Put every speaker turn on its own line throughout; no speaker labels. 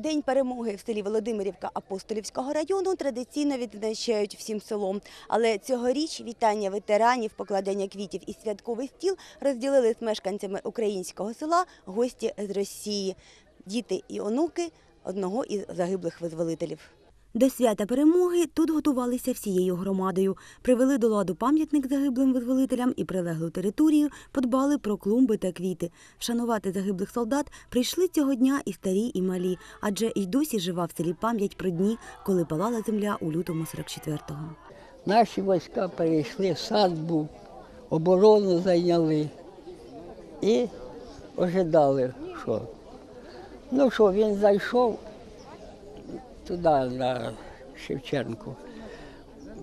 День перемоги в селі Володимирівка Апостолівського району традиційно відзначають всім селом. Але цьогоріч вітання ветеранів, покладення квітів і святковий стіл розділили з мешканцями українського села гості з Росії, діти і онуки одного із загиблих визволителів. До свята перемоги тут готувалися всією громадою. Привели до ладу пам'ятник загиблим визволителям і прилеглу територію, подбали про клумби та квіти. Вшанувати загиблих солдат прийшли цього дня і старі, і малі, адже й досі жива в селі пам'ять про дні, коли палала земля у лютому 44-го.
Наші війська перейшли, сад був, оборону зайняли і ожидали, що. Ну що, він зайшов туди, на Шевченку.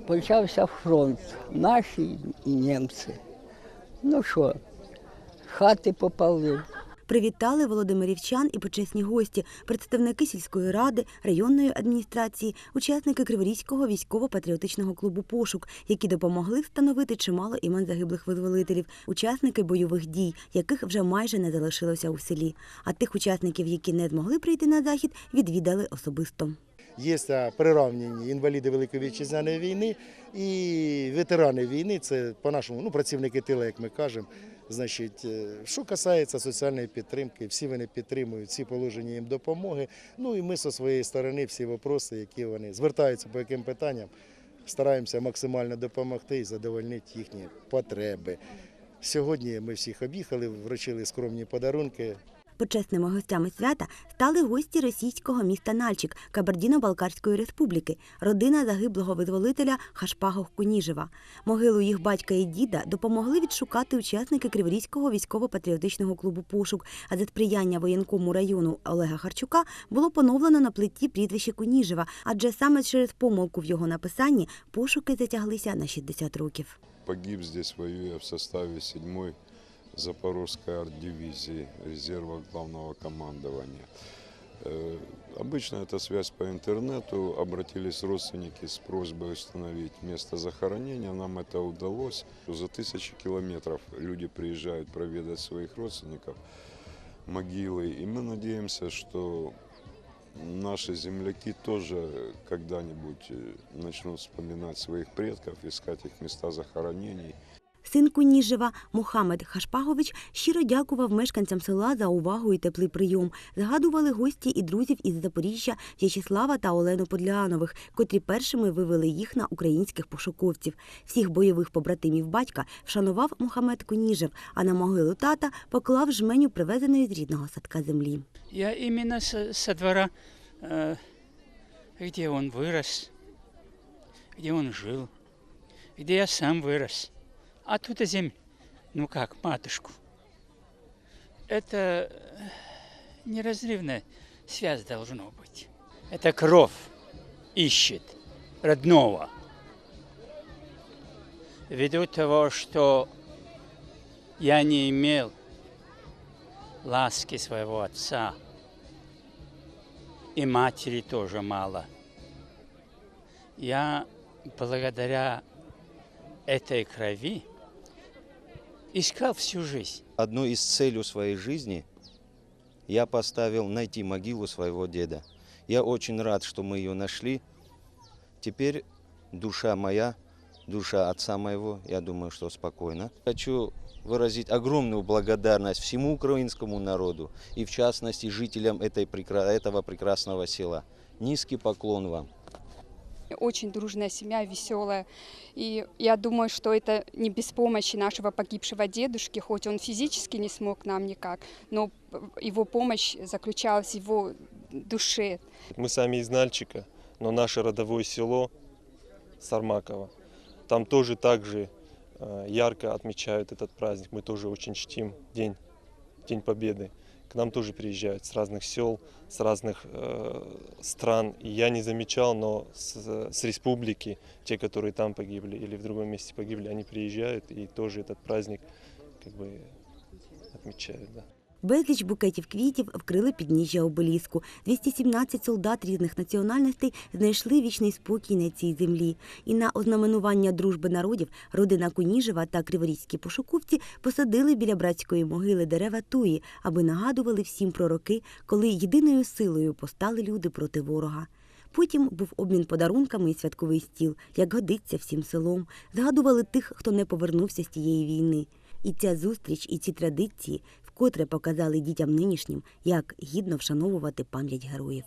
Почався фронт, наші і німці. Ну що, хати попали.
Привітали володимирівчан і почесні гості, представники сільської ради, районної адміністрації, учасники Криворізького військово-патріотичного клубу Пошук, які допомогли встановити чимало імен загиблих визволителів, учасники бойових дій, яких вже майже не залишилося у селі. А тих учасників, які не змогли прийти на захід, відвідали особисто.
Є а, приравнені інваліди Великої вітчизняної війни і ветерани війни. Це по-нашому ну, працівники тила, як ми кажемо. Значить, е, що касається соціальної підтримки, всі вони підтримують, всі положення їм допомоги. Ну і ми зі своєї сторони всі вопроси, які вони звертаються по яким питанням, стараємося максимально допомогти і задовольнити їхні потреби. Сьогодні ми всіх об'їхали, вручили скромні подарунки.
Почесними гостями свята стали гості російського міста Нальчик Кабардіно-Балкарської республіки, родина загиблого визволителя Хашпагов Куніжева. Могилу їх батька і діда допомогли відшукати учасники Криворізького військово-патріотичного клубу Пошук. А за сприяння воєнкому району Олега Харчука було поновлено на плиті прізвище Куніжева, адже саме через помилку в його написанні пошуки затяглися на 60 років.
Погиб здесь, воюя в составе 7-й Запорожской арт-дивизии резерва главного командования. Э, Обычно это связь по интернету. Обратились родственники с просьбой установить место захоронения. Нам это удалось. За тысячи километров люди приезжают проведать своих родственников, могилы. И мы надеемся, что наши земляки тоже когда-нибудь э, начнут вспоминать своих предков, искать их места захоронений.
Син Куніжева Мухаммед Хашпагович щиро дякував мешканцям села за увагу і теплий прийом. Згадували гості і друзів із Запоріжжя В'ячеслава та Олену Подлянових, котрі першими вивели їх на українських пошуковців. Всіх бойових побратимів батька вшанував Мухаммед Куніжев, а на могилу тата поклав жменю привезеної з рідного садка землі.
Я именно со, двора, э, где он вырос, где он жил, где я сам вырос. Оттуда земля. Ну как, матушку. Это э, неразрывная связь должно быть. Это кровь ищет родного. Ввиду того, что я не имел ласки своего отца. И матери тоже мало. Я благодаря этой крови искал всю жизнь.
Одну из целей своей жизни я поставил найти могилу своего деда. Я очень рад, что мы ее нашли. Теперь душа моя, душа отца моего, я думаю, что спокойно. Хочу выразить огромную благодарность всему украинскому народу и в частности жителям этой, этого прекрасного села. Низкий поклон вам.
Очень дружная семья, веселая. И я думаю, что это не без помощи нашего погибшего дедушки, хоть он физически не смог нам никак, но его помощь заключалась в его душе.
Мы сами из Нальчика, но наше родовое село Сармаково. Там тоже так же э, ярко отмечают этот праздник. Мы тоже очень чтим День, День Победы. К нам тоже приезжают с разных сел, с разных э, стран. И я не замечал, но с, с республики, те, которые там погибли или в другом месте погибли, они приезжают и тоже этот праздник как бы отмечают. Да.
Безліч букетів квітів вкрили підніжжя обеліску. 217 солдат різних національностей знайшли вічний спокій на цій землі. І на ознаменування дружби народів родина Куніжева та криворізькі пошуковці посадили біля братської могили дерева туї, аби нагадували всім про роки, коли єдиною силою постали люди проти ворога. Потім був обмін подарунками і святковий стіл, як годиться всім селом. Згадували тих, хто не повернувся з тієї війни. І ця зустріч, і ці традиції вкотре показали дітям нинішнім, як гідно вшановувати пам'ять героїв.